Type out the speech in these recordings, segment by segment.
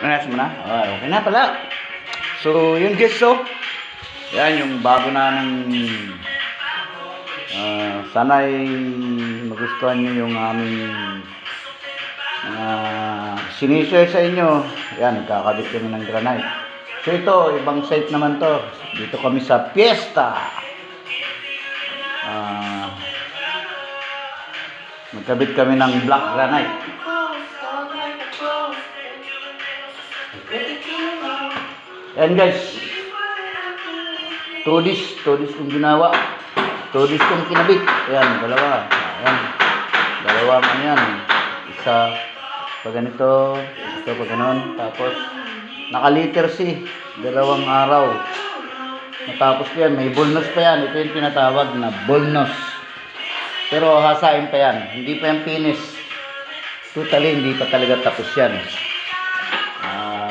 Nanas mo na? Ah, okay na pala. So, yun guys, so. Yan, yung bago na ng... ah, sana ay magustuhan nyo yung aming uh, sinishare sa inyo. Yan, nagkakabit kami ng granite. So ito, ibang site naman to. Dito kami sa Fiesta. Ah, Magkabit kami ng black granite. Yan guys. Tudis, tudis kong ginawa. Tudis kong kinabit. Ayan, dalawa. Ayan. Dalawa man yan. Isa pa ganito, isa pa ganon. Tapos, naka-liter C. Dalawang araw. Matapos yan, may bonus pa yan. Ito yung tinatawag na bonus. Pero hasain pa yan. Hindi pa yan finish. Totally, hindi pa talaga tapos yan.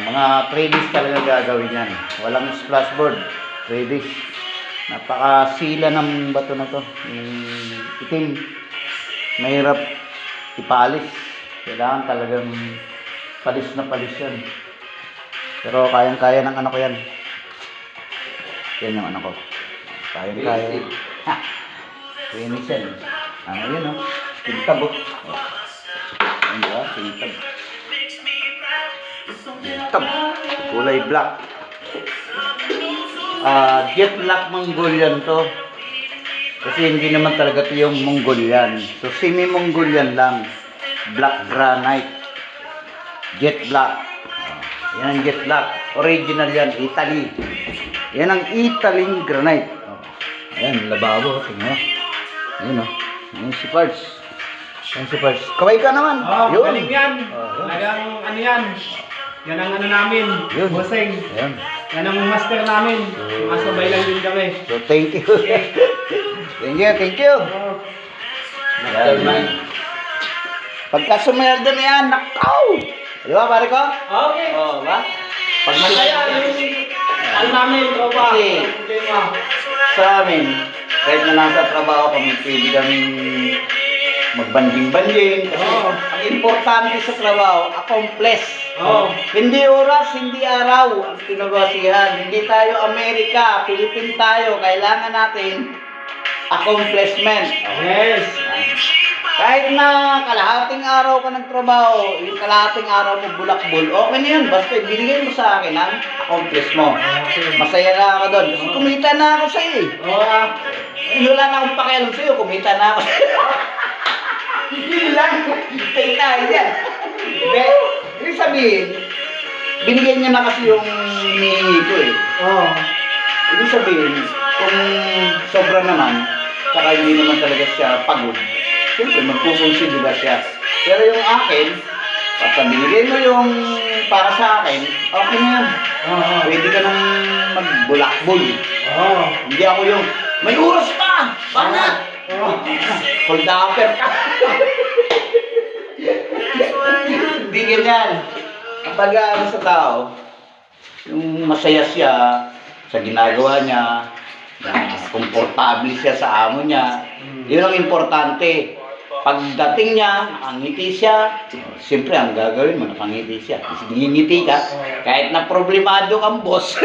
Mga 3 days talaga gagawin yan. Walang splashboard. 3 days. Napakasila ng bato na to. Itim. Mahirap ipalis. Kailangan talagang palis na palis yan. Pero kayang-kaya ng ano ko yan. Yan yung ano ko. Kayang-kaya. Ha! Finish yan. Ano yun, oh. Tintab, oh. Ano ba? Tintab. Tintab. Kulay black. Ah, jet black Mongolian to. Kasi hindi naman talaga ito yung Mongolian. So, semi-Mongolian lang. Black granite. Jet black. Yan ang jet black. Original yan. Italy. Yan ang Italy granite. Oh. Ayan, lababo. Tingnan mo. Ayun o. Ayun si Pards. Ayun si Pards. Kaway ka naman. Oh, Yun. galing yan. Oh, yun. Talagang ano yan. Yan ang ano namin. Yun. Boseng. Ayun. Yan ang master namin. Masabay lang din kami. So, thank you. thank you, thank you. Oh. Yan. Pagka sumayaldo na yan, nakaw! Di ba, pare ko? Okay. Oo, ba? Pag Masaya yung ano namin, tropa. Kasi- Walang problema. sa amin, kahit na nasa trabaho kami, pwede kaming magbanding-banding. Kasi Oo. ang importante sa trabaho, accomplish. Oo. Hindi oras, hindi araw ang pinagwasihan. Hindi tayo Amerika, Philippine tayo. Kailangan natin accomplishment. Yes. Kahit na kalahating araw ka nagtrabaho, yung kalahating araw mo bulakbol, okay na yun. Basta binigay mo sa akin ang accomplish mo. Masaya na ako doon. Kasi kumita na ako sa'yo eh. Oo. ah. Wala na akong pakialam sa'yo, kumita na ako Yun lang. Take tayo yan. Hindi. Ibig sabihin, binigyan niya na kasi yung hinihingi ko eh. Oo. Ibig sabihin, kung sobra naman, saka hindi naman talaga siya pagod, siyempre magkukonsidera siya. Pero yung akin, basta binigay mo yung para sa akin, okay na yun. Oo. Pwede ka nang magbulakbol. Oo. Hindi ako yung, may oras pa! Banat! Hold upper ka! Hindi ganyan. Kapag ano sa tao, yung masaya siya sa ginagawa niya, na komportable siya sa amo niya, yun ang importante. Pagdating niya, nakangiti siya, siyempre ang gagawin mo, nakangiti siya. Ngingiti ka, kahit na problemado kang boss,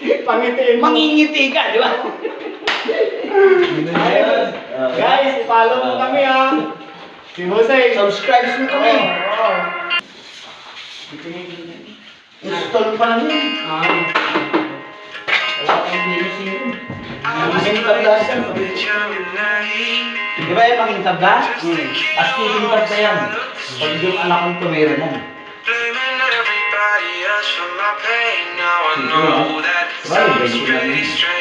Pangitiin mo. mangingiti ka, di ba? Ayun. Guys, follow mo kami ha. Si Jose. Subscribe mo kami. Oo. Install pa lang yun. Ah. Wala kang binising yun. Ang tabla siya. Di ba yung mga tabla? Hmm. Asking tabla yan. Pag yung anak kong tumira yan. That Sabay, sounds ganyan lang.